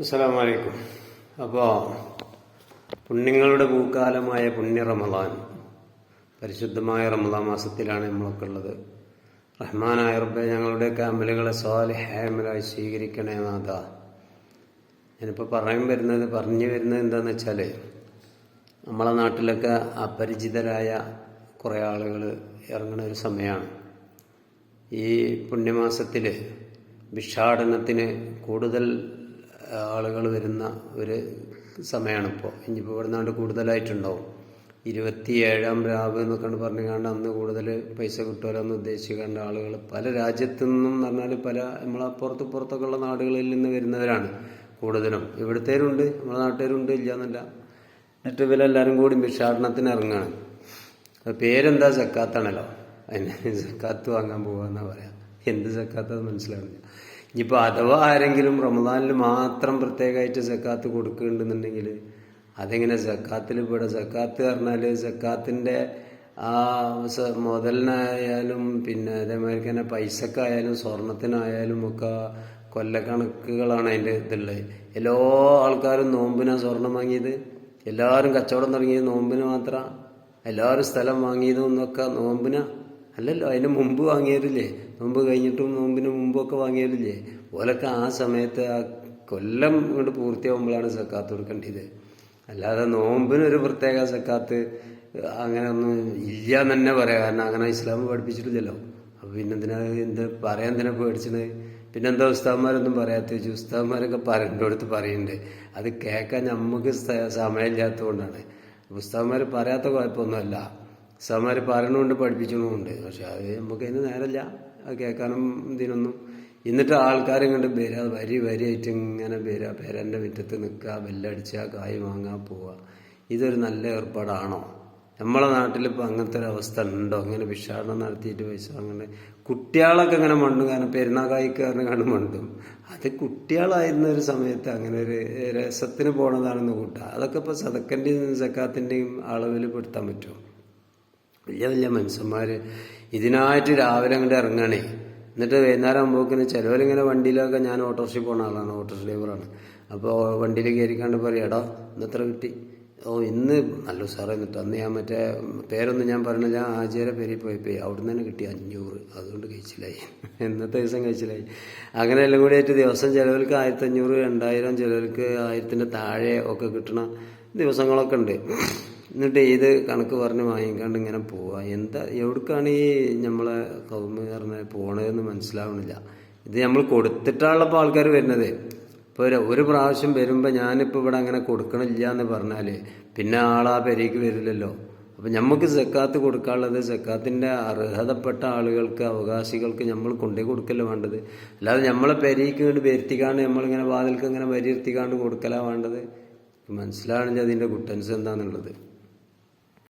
അസ്സാം വലൈക്കും അപ്പോൾ പുണ്യങ്ങളുടെ പൂക്കാലമായ പുണ്യ റമദാൻ പരിശുദ്ധമായ റമദാൻ മാസത്തിലാണ് നമ്മളൊക്കെ ഉള്ളത്. റഹ്മാനായ റബ്ബെ ഞങ്ങളുടെയൊക്കെ അമലുകളെ സ്വാലിഹേമലായി സ്വീകരിക്കണേ നാഥ ഞാനിപ്പോൾ പറയാൻ വരുന്നത് പറഞ്ഞു വരുന്നത് എന്താണെന്ന് വെച്ചാൽ നമ്മളെ നാട്ടിലൊക്കെ അപരിചിതരായ കുറേ ആളുകൾ ഇറങ്ങുന്ന ഒരു സമയമാണ് ഈ പുണ്യമാസത്തിൽ ഭിക്ഷാടനത്തിന് കൂടുതൽ ആളുകൾ വരുന്ന ഒരു സമയമാണിപ്പോൾ. ഇനിയിപ്പോൾ ഇവിടെ നിന്നാണ്ട് കൂടുതലായിട്ടുണ്ടാവും. ഇരുപത്തിയേഴാം രാവ് എന്നൊക്കെയാണ് പറഞ്ഞുകൊണ്ട് അന്ന് കൂടുതൽ പൈസ കിട്ടുമല്ലോ എന്ന് ഉദ്ദേശിക്കേണ്ട ആളുകൾ പല രാജ്യത്തു നിന്നും പറഞ്ഞാൽ പല നമ്മളെ പുറത്ത് പുറത്തൊക്കെ ഉള്ള നാടുകളിൽ നിന്ന് വരുന്നവരാണ് കൂടുതലും. ഇവിടുത്തേരുണ്ട് നമ്മളെ നാട്ടുകാരുണ്ട് ഇല്ല എന്നല്ല എന്നിട്ട് ഇവരെല്ലാവരും കൂടി ഭിക്ഷാടനത്തിന് ഇറങ്ങുകയാണ്. പേരെന്താ? സക്കാത്താണല്ലോ. അതിന് സക്കാത്ത് വാങ്ങാൻ പോവാന്നാ പറയാം. എന്ത് സക്കാത്ത് മനസ്സിലാവുന്നില്ല. ഇനിയിപ്പോൾ അഥവാ ആരെങ്കിലും റമദാനിൽ മാത്രം പ്രത്യേകമായിട്ട് സക്കാത്ത് കൊടുക്കുന്നുണ്ടെന്നുണ്ടെങ്കിൽ അതെങ്ങനെ സക്കാത്തിൽ ഇവിടെ സക്കാത്ത് പറഞ്ഞാൽ സക്കാത്തിന്റെ ആ മുതലിനായാലും പിന്നെ അതേമാതിരി തന്നെ പൈസക്കായാലും സ്വർണത്തിനായാലും ഒക്കെ കൊല്ലക്കണക്കുകളാണ് അതിന്റെ ഇതുള്ളത് എല്ലാ ആൾക്കാരും നോമ്പിനാ സ്വർണം വാങ്ങിയത്. എല്ലാവരും കച്ചവടം തുടങ്ങിയത് നോമ്പിന് മാത്രം. എല്ലാവരും സ്ഥലം വാങ്ങിയതും എന്നൊക്കെ നോമ്പിനാ. അല്ലല്ലോ അതിന് മുമ്പ് വാങ്ങിയവരില്ലേ? നോമ്പ് കഴിഞ്ഞിട്ടും നോമ്പിന് മുമ്പൊക്കെ വാങ്ങിയവരില്ലേ? ഓലൊക്കെ ആ സമയത്ത് ആ കൊല്ലം ഇങ്ങോട്ട് പൂർത്തിയാകുമ്പോഴാണ് സക്കാത്ത് കൊടുക്കേണ്ടത്. അല്ലാതെ നോമ്പിനൊരു പ്രത്യേക സക്കാത്ത് അങ്ങനെ ഒന്നും ഇല്ല എന്ന് തന്നെ പറയാം. കാരണം അങ്ങനെ ഇസ്ലാം പഠിപ്പിച്ചിട്ടില്ലല്ലോ. അപ്പോൾ പിന്നെ എന്തിനാ എന്ത് പറയാൻ തന്നെ പേടിച്ചത്? പിന്നെ എന്താ ഉസ്താവന്മാരൊന്നും പറയാത്ത ചോദിച്ചു. ഉസ്താവന്മാരൊക്കെ പറയേണ്ട. അടുത്ത് പറയുന്നുണ്ട് അത് കേൾക്കാൻ നമുക്ക് സമയമില്ലാത്തതുകൊണ്ടാണ്. പുസ്തകന്മാർ പറയാത്ത കുഴപ്പമൊന്നുമല്ല. ഉസ്താവന്മാർ പറയണമുണ്ട് പഠിപ്പിച്ചണമുണ്ട് പക്ഷെ അത് നമുക്ക് അതിന് നേരല്ല. അത് കേൾക്കാനും ഇതിനൊന്നും. എന്നിട്ട് ആൾക്കാരെ കണ്ട് വരിക വരി വരിയായിട്ട് ഇങ്ങനെ വരിക പേരന്റെ മുറ്റത്ത് നിൽക്കുക ബെല്ലടിച്ചുക കായ് വാങ്ങാൻ പോവുക. ഇതൊരു നല്ല ഏർപ്പാടാണോ? നമ്മളെ നാട്ടിലിപ്പോൾ അങ്ങനത്തെ ഒരു അവസ്ഥ ഉണ്ടോ? അങ്ങനെ ഭിക്ഷാടനം നടത്തിയിട്ട് പൈസ അങ്ങനെ കുട്ടികളൊക്കെ അങ്ങനെ മണ്ടും കാരണം പെരുന്നാകായിക്കാരനെ കണ്ട് മണ്ടും അത് കുട്ടികളായിരുന്ന ഒരു സമയത്ത് അങ്ങനെ ഒരു രസത്തിന് പോണതാണെന്ന് കൂട്ടുക അതൊക്കെ ഇപ്പോൾ സതക്കന്റെയും സക്കാത്തിന്റെയും അളവിൽ പെടുത്താൻ പറ്റുമോ? വലിയ വലിയ മനുഷ്യന്മാർ ഇതിനായിട്ട് രാവിലെ അങ്ങോട്ട് ഇറങ്ങണേ. എന്നിട്ട് വൈകുന്നേരം ആകുമ്പോക്കിന് ചിലവരിങ്ങനെ വണ്ടിയിലൊക്കെ ഞാൻ ഓട്ടോറിക്ഷ പോകുന്ന ആളാണ് ഓട്ടോറിക്ഷ ഡ്രൈവറാണ്. അപ്പോൾ വണ്ടിയിൽ കയറിക്കാണ്ട് പറയും എടാ ഇന്നത്ര കിട്ടി? ഓ ഇന്ന് നല്ല സാറേ എന്നിട്ട് അന്ന് ഞാൻ മറ്റേ പേരൊന്നും ഞാൻ പറഞ്ഞില്ല ആചാര്യ പേരിൽ പോയപ്പോൾ അവിടുന്ന് തന്നെ കിട്ടി അഞ്ഞൂറ്. അതുകൊണ്ട് കഴിച്ചില്ലായി. ഇന്നത്തെ ദിവസം കഴിച്ചില്ലായി. അങ്ങനെ എല്ലാം കൂടി ആയിട്ട് ദിവസം ചിലവർക്ക് ആയിരത്തഞ്ഞൂറ് രണ്ടായിരം ചിലവർക്ക് ആയിരത്തിന്റെ താഴെ ഒക്കെ കിട്ടണ ദിവസങ്ങളൊക്കെ ഉണ്ട്. എന്നിട്ട് ഏത് കണക്ക് പറഞ്ഞ് വാങ്ങിക്കാണ്ട് ഇങ്ങനെ പോവാ. എന്താ എവിടേക്കാണ് ഈ നമ്മളെ കൗമുകാരനെ പോണതെന്ന് മനസ്സിലാവണില്ല. ഇത് നമ്മൾ കൊടുത്തിട്ടാണല്ലോ ആൾക്കാർ വരുന്നത്. ഇപ്പോൾ ഒരു ഒരു പ്രാവശ്യം വരുമ്പോൾ ഞാനിപ്പോൾ ഇവിടെ അങ്ങനെ കൊടുക്കണില്ല എന്ന് പറഞ്ഞാൽ പിന്നെ ആളാ പെരേക്ക് വരില്ലല്ലോ. അപ്പം നമുക്ക് സക്കാത്ത് കൊടുക്കാനുള്ളത് സക്കാത്തിന്റെ അർഹതപ്പെട്ട ആളുകൾക്ക് അവകാശികൾക്ക് നമ്മൾ കൊണ്ടേ കൊടുക്കല്ലോ വേണ്ടത്. അല്ലാതെ നമ്മളെ പെരേക്ക് വേണ്ടി വരുത്തിക്കാണ്ട് നമ്മളിങ്ങനെ വാതിൽക്ക് ഇങ്ങനെ വരിയിരുത്തിക്കാണ്ട് കൊടുക്കലാ വേണ്ടത്. മനസ്സിലാണെങ്കിൽ അതിന്റെ കുട്ടൻസ് എന്താണെന്നുള്ളത്